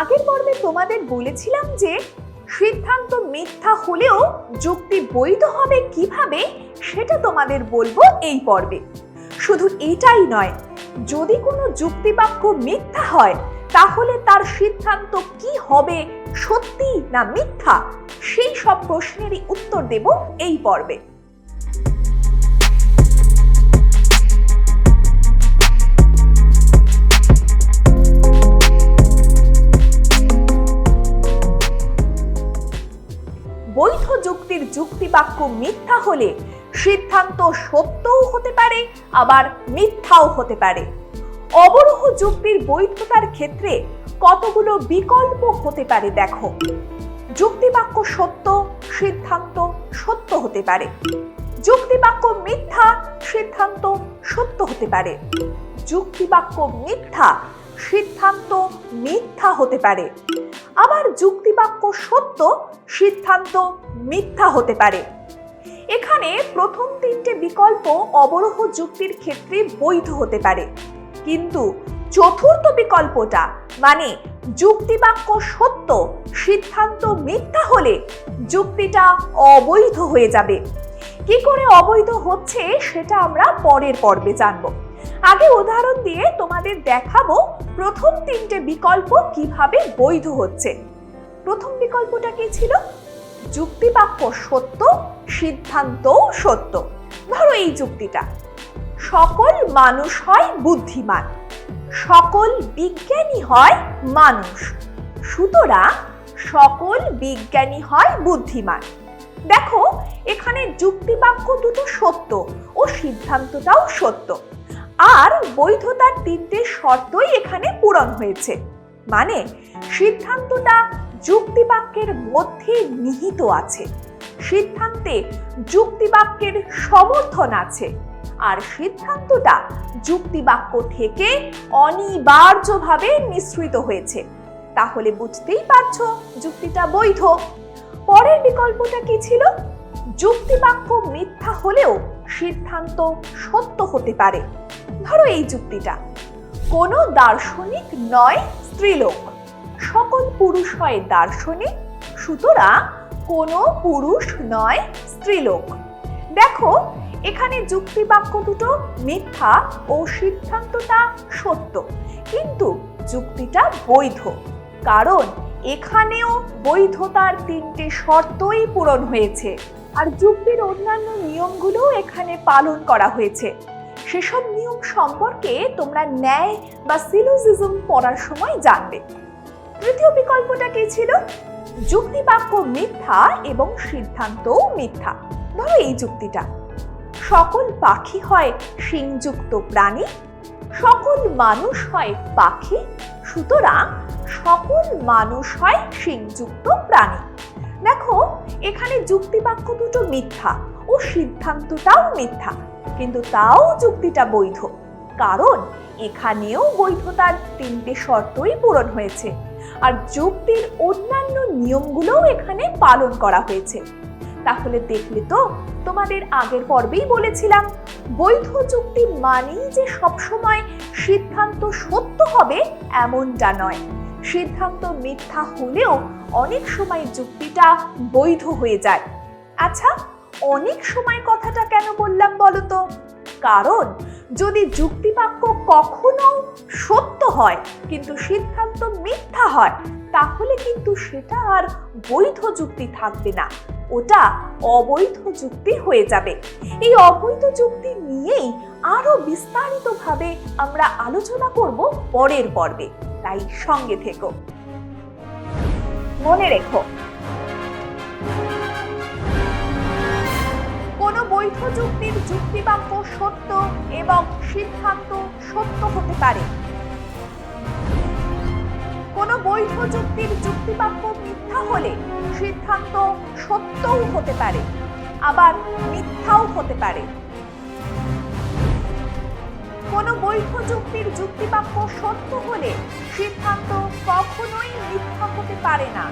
আগের পর্বে তোমাদের বলেছিলাম যে সিদ্ধান্ত মিথ্যা হলেও যুক্তি বৈধ হবে কীভাবে, সেটা তোমাদের বলব এই পর্বে। শুধু এটাই নয়, যদি কোনো যুক্তিবাক্য মিথ্যা হয়, তাহলে তার সিদ্ধান্ত কি হবে, সত্যি না মিথ্যা, সেই সব প্রশ্নেরই উত্তর দেব এই পর্বে। বৈধ যুক্তির যুক্তিবাক্য মিথ্যা হলে সিদ্ধান্ত সত্যও হতে পারে, আবার মিথ্যাও হতে পারে। অবরোহ যুক্তির বৈধতার ক্ষেত্রে কতগুলো বিকল্প হতে পারে দেখো। যুক্তিবাক্য সত্য, সিদ্ধান্ত সত্য হতে পারে। যুক্তিবাক্য মিথ্যা, সিদ্ধান্ত সত্য হতে পারে। যুক্তিবাক্য মিথ্যা, সিদ্ধান্ত মিথ্যা হতে পারে। আবার যুক্তিবাক্য সত্য, সিদ্ধান্ত মিথ্যা হতে পারে। এখানে প্রথম তিনটে বিকল্প অবরোহ যুক্তির ক্ষেত্রে বৈধ হতে পারে। কিন্তু চতুর্থ বিকল্পটা মানে যুক্তিবাক্য সত্য, সিদ্ধান্ত মিথ্যা হলে যুক্তিটা অবৈধ হয়ে যাবে। কি করে অবৈধ হচ্ছে সেটা আমরা পরের পর্বে জানব। আগে উদাহরণ দিয়ে তোমাদের দেখাবো প্রথম তিনটে বিকল্প কীভাবে বৈধ হচ্ছে। প্রথম বিকল্পটা কি ছিল? যুক্তিবাক্য সত্য সিদ্ধান্তও সত্য। ধরো এই যুক্তিটা। সকল মানুষ হয় বুদ্ধিমান, সকল বিজ্ঞানী হয় মানুষ। সুতরাং সকল বিজ্ঞানী হয় বুদ্ধিমান। দেখো, এখানে যুক্তিবাক্য দুটো সত্য ও সিদ্ধান্তটাও সত্য। আর বৈধতার তিনটে শর্তই এখানে পূরণ হয়েছে। মানে সিদ্ধান্তটা যুক্তিবাক্যের মধ্যে নিহিত আছে। সিদ্ধান্তে যুক্তিবাক্যের সমর্থন আছে। আর সিদ্ধান্তটা যুক্তিবাক্য থেকে অনিবার্যভাবে মিশ্রিত হয়েছে। তাহলে বুঝতেই পারছ যুক্তিটা বৈধ। পরের বিকল্পটা কি ছিল? যুক্তিবাক্য মিথ্যা হলেও সিদ্ধান্ত সত্য হতে পারে। ধরো এই যুক্তিটা। কোনো দার্শনিক নয় স্ত্রীলোক। সকল পুরুষ হয় দার্শনিক, সুতরাং কোনো পুরুষ নয় স্ত্রীলোক। দেখো, এখানে যুক্তিবাক্য দুটো মিথ্যা ও সিদ্ধান্তটা সত্য, কিন্তু যুক্তিটা বৈধ। কারণ এখানেও বৈধতার তিনটে শর্তই পূরণ হয়েছে। আর যুক্তির অন্যান্য নিয়মগুলোও এখানে পালন করা হয়েছে। সেসব নিয়ম সম্পর্কে তোমরা ন্যায় বা সিলোজিজম পড়ার সময় জানবে। তৃতীয় বিকল্পটা কি ছিল? যুক্তিবাক্য মিথ্যা এবং সিদ্ধান্তও মিথ্যা। ধরো এই যুক্তিটা। সকল পাখি হয় শিংযুক্ত প্রাণী, সকল মানুষ হয় পাখি, সুতরাং সকল মানুষ হয় শিংযুক্ত প্রাণী। এখানে যুক্তিবাক্য দুটো মিথ্যা ও সিদ্ধান্তটাও মিথ্যা, কিন্তু তাও যুক্তিটা বৈধ। কারণ এখানেও বৈধতার তিনটে শর্তই পূরণ হয়েছে, আর যুক্তির অন্যান্য নিয়মগুলোও এখানে পালন করা হয়েছে। তাহলে দেখলে তো তোমাদের আগের পর্বেই বলেছিলাম, বৈধ যুক্তি মানেই যে সবসময় সিদ্ধান্ত সত্য হবে এমনটা নয়। সিদ্ধান্ত মিথ্যা হলেও অনেক সময় যুক্তিটা বৈধ হয়ে যায়। আচ্ছা অনেক সময় কথাটা কেন বললাম বলো তো কারণ যদি যুক্তিবাক্য কখনো সত্য হয় কিন্তু সিদ্ধান্ত মিথ্যা হয়, তাহলে কিন্তু সেটা আর বৈধ যুক্তি থাকবে না। ওটা অবৈধ যুক্তি হয়ে যাবে। এই অবৈধ যুক্তি নিয়েই আরও বিস্তারিতভাবে আমরা আলোচনা করব পরের পর্বে। তাই সঙ্গে থেকো। মনে রেখো। কোনো বৈধ যুক্তির যুক্তিবাক্য সত্য এবং সিদ্ধান্ত সত্য হতে পারে। কোনো বৈধ যুক্তির যুক্তিবাক্য মিথ্যা হলে সিদ্ধান্ত সত্যও হতে পারে, আবার মিথ্যাও হতে পারে। বৈধ যুক্তির যুক্তিবাক্য সত্য হলে সিদ্ধান্ত কখনোই মিথ্যা হতে পারে না।